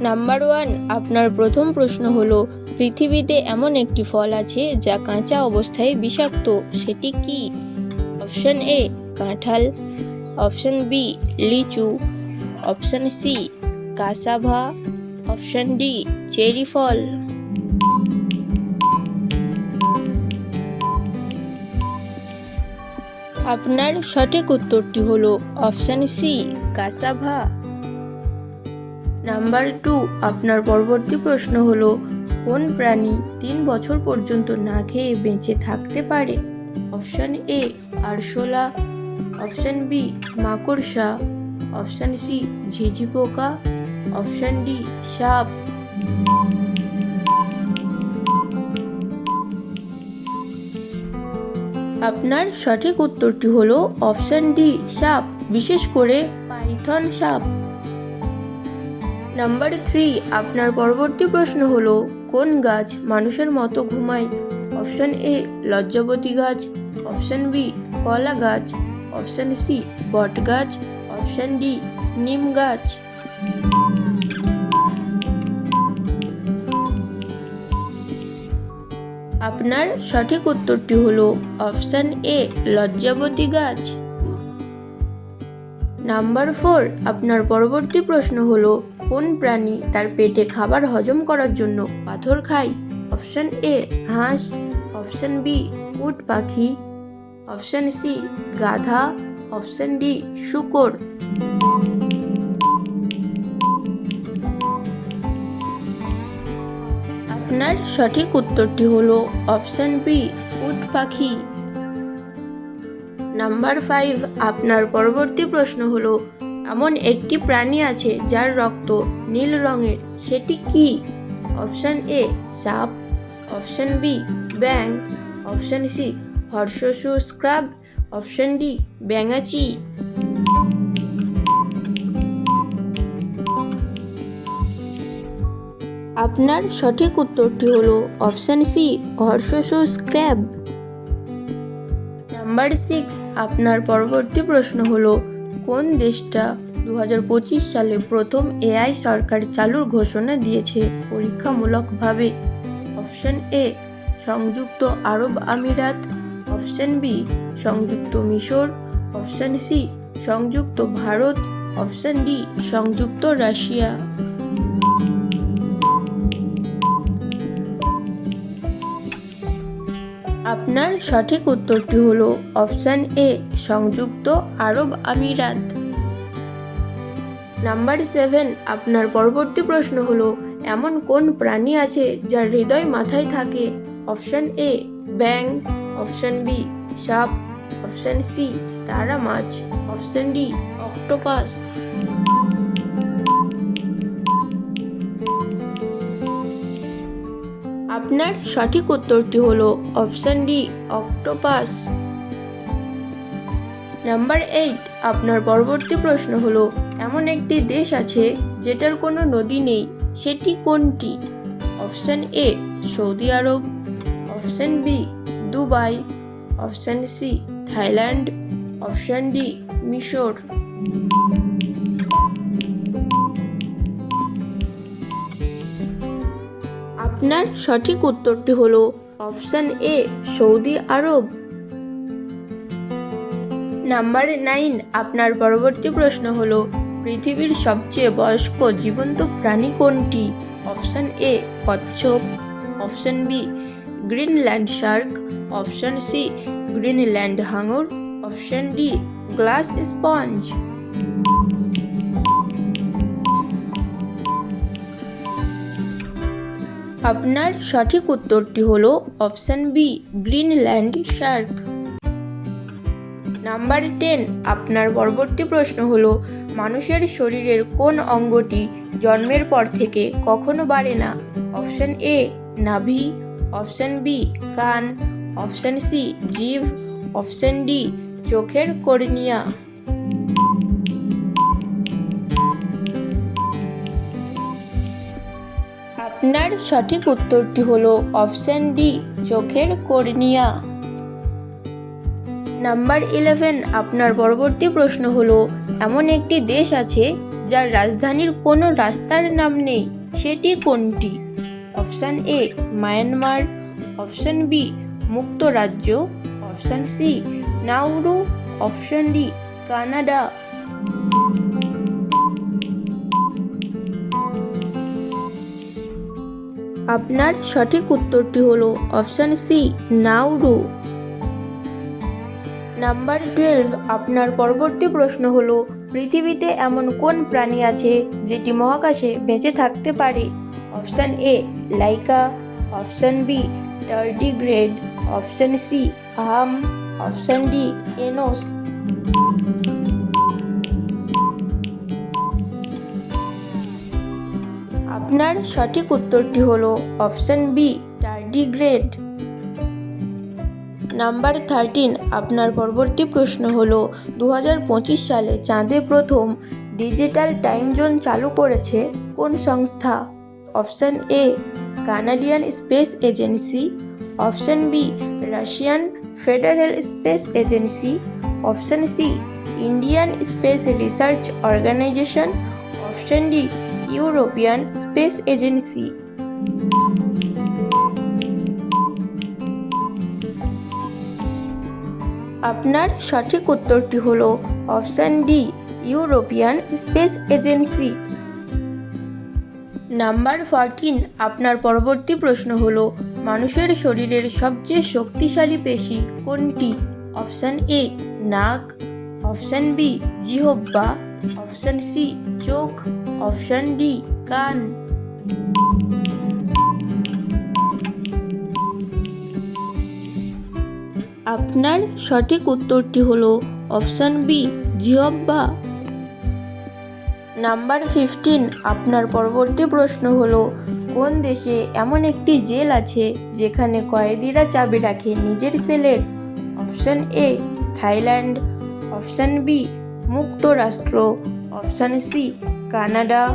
Number one আপনার প্রথম প্রশ্ন হলো, পৃথিবীতে এমন একটি ফল আছে যা কাঁচা অবস্থায় বিষাক্ত, সেটি কি? অপশন এ কাঁঠাল। অপশন বি লিচু। Option C cassava. Option D cherry ফল। আপনার সঠিক উত্তরটি হলো option C cassava. Number two, আপনার পরবর্তী প্রশ্ন হলো, কোন প্রাণী তিন বছর পর্যন্ত না খেয়ে বেঁচে থাকতে পারে? অপশান এ, আরশোলা। অপশান বি, মাকড়সা। অপশান সি, ঝিঝি পোকা। অপশান ডি, সাপ। আপনার সঠিক উত্তরটি হলো অপশান ডি, সাপ, বিশেষ করে পাইথন সাপ। নাম্বার থ্রি আপনার পরবর্তী প্রশ্ন হল, কোন গাছ মানুষের মতো ঘুমায়? অপশন এ লজ্জাবতী গাছ। অপশন বি কলা গাছ। অপশন সি বট গাছ। অপশন ডি নিম গাছ। আপনার সঠিক উত্তরটি হলো অপশন এ লজ্জাবতী গাছ। নাম্বার ফোর, আপনার পরবর্তী প্রশ্ন হলো, কোন প্রাণী তার পেটে খাবার হজম করার জন্য পাথর খায়? অপশন এ, হাঁস। অপশন বি, উট পাখি। অপশন সি, গাধা। অপশন ডি, শুকর। আপনার সঠিক উত্তরটি হলো অপশন বি, উট পাখি। নাম্বার ফাইভ আপনার পরবর্তী প্রশ্ন হলো, এমন একটি প্রাণী আছে যার রক্ত নীল রঙের, সেটি কি? অপশান এ সাপ, অপশান বি ব্যাং option C horseshoe crab, option D ব্যাঙাচি। আপনার সঠিক উত্তরটি হলো option C horseshoe crab number six আপনার পরবর্তী প্রশ্ন হলো, কোন দেশটা দু হাজার পঁচিশ সালে প্রথম এআই সরকার চালুর ঘোষণা দিয়েছে পরীক্ষামূলকভাবে? অপশন এ, সংযুক্ত আরব আমিরাত। অপশন বি, সংযুক্ত মিশর। অপশন সি, সংযুক্ত ভারত। অপশন ডি, সংযুক্ত রাশিয়া। আপনার সঠিক উত্তরটি হলো অপশান এ, সংযুক্ত আরব আমিরাত। নাম্বার সেভেন, আপনার পরবর্তী প্রশ্ন হলো, এমন কোন প্রাণী আছে যার হৃদয় মাথায় থাকে? অপশান এ ব্যাং অপশান বি, সাপ। অপশান সি, তারা মাছ। Option D, octopus. আপনার সঠিক উত্তরটি হলো option D, octopus. Number eight, আপনার পরবর্তী প্রশ্ন হলো, এমন একটি দেশ আছে যেটার কোনো নদী নেই, সেটি কোনটি? অপশান এ, সৌদি আরব। Option B, Dubai. Option C, Thailand. Option D, মিশর। আপনার সঠিক উত্তরটি হলো অপশান এ, সৌদি আরব। নাম্বার নাইন, আপনার পরবর্তী প্রশ্ন হলো, পৃথিবীর সবচেয়ে বয়স্ক জীবন্ত প্রাণী কোনটি? অপশান এ, কচ্ছপ। Option B, Greenland shark. Option C, Greenland হাঙর। Option D, glass sponge. আপনার সঠিক উত্তরটি হলো option B, Greenland shark. Number ten, আপনার পরবর্তী প্রশ্ন হল, মানুষের শরীরের কোন অঙ্গটি জন্মের পর থেকে কখনো বাড়ে না? অপশান এ, নাভি। অপশান বি, কান। অপশান সি জিভ অপশান ডি, চোখের কর্নিয়া। আপনার সঠিক উত্তরটি হলো অপশান ডি, চোখের কর্নিয়া। নাম্বার ইলেভেন, আপনার পরবর্তী প্রশ্ন হলো, এমন একটি দেশ আছে যার রাজধানীর কোনো রাস্তার নাম নেই, সেটি কোনটি? Option A, Myanmar. Option B মুক্ত রাজ্য option C Nauru option D, Canada. আপনার সঠিক উত্তরটি হলো option C Nauru number twelve, আপনার পরবর্তী প্রশ্ন হলো, পৃথিবীতে এমন কোন প্রাণী আছে যেটি মহাকাশে বেঁচে থাকতে পারে? Option A, Laika. Option B tardigrade option C ahem option D, Enos. আপনার সঠিক উত্তরটি হলো option B tardigrade number thirteen আপনার পরবর্তী প্রশ্ন হলো দু হাজার পঁচিশ সালে চাঁদে প্রথম ডিজিটাল টাইম জোন চালু করেছে কোন সংস্থা? Option A, Canadian space agency. Option B, Russian federal space agency. Option C, Indian space research organisation. Option D European space agency. আপনার সঠিক উত্তরটি হলো option D, European space agency. Number fourteen, আপনার পরবর্তী প্রশ্ন হলো, মানুষের শরীরের সবচেয়ে শক্তিশালী পেশি কোনটি? অপশান এ, নাক। অপশান বি জিহব্বা অপশান সি চোখ অপশান ডি কান আপনার সঠিক উত্তরটি হলো অপশান বি জিহব্বা। নাম্বার ফিফটিন আপনার পরবর্তী প্রশ্ন হলো, কোন দেশে এমন একটি জেল আছে যেখানে কয়েদিরা চাবি রাখে নিজের সেলের? Option A Thailand. Option B মুক্তরাষ্ট্র, option C, Canada,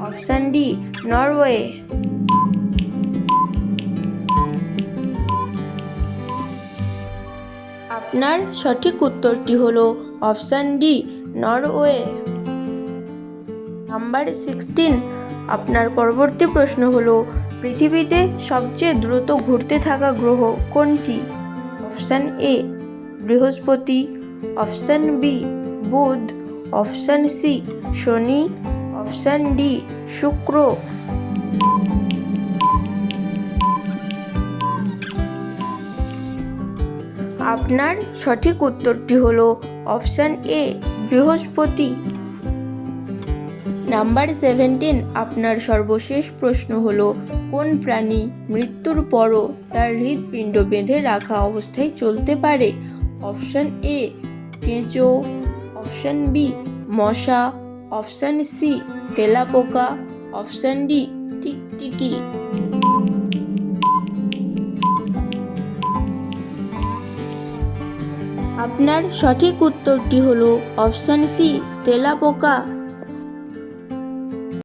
option D, Norway. আপনার সঠিক উত্তরটি হলো option D, Norway. Number sixteen, আপনার পরবর্তী প্রশ্ন হলো, পৃথিবীতে সবচেয়ে দ্রুত ঘুরতে থাকা গ্রহ কোনটি? অপশান এ, বৃহস্পতি, অপশান বি বুধ, অপশান সি, শনি, অপশান ডি, শুক্র। আপনার সঠিক উত্তরটি হলো অপশান এ, বৃহস্পতি। নাম্বার সেভেন্টিন, আপনার সর্বশেষ প্রশ্ন হলো, কোন প্রাণী মৃত্যুর পরও তার হৃৎপিণ্ড বেঁধে রাখা অবস্থায় চলতে পারে? অপশান এ, কেঁচো অপশান বি, মশা। অপশান সি, তেলাপোকা। অপশান ডি, টিকটিকি। আপনার সঠিক উত্তরটি হলো অপশান সি, তেলাপোকা।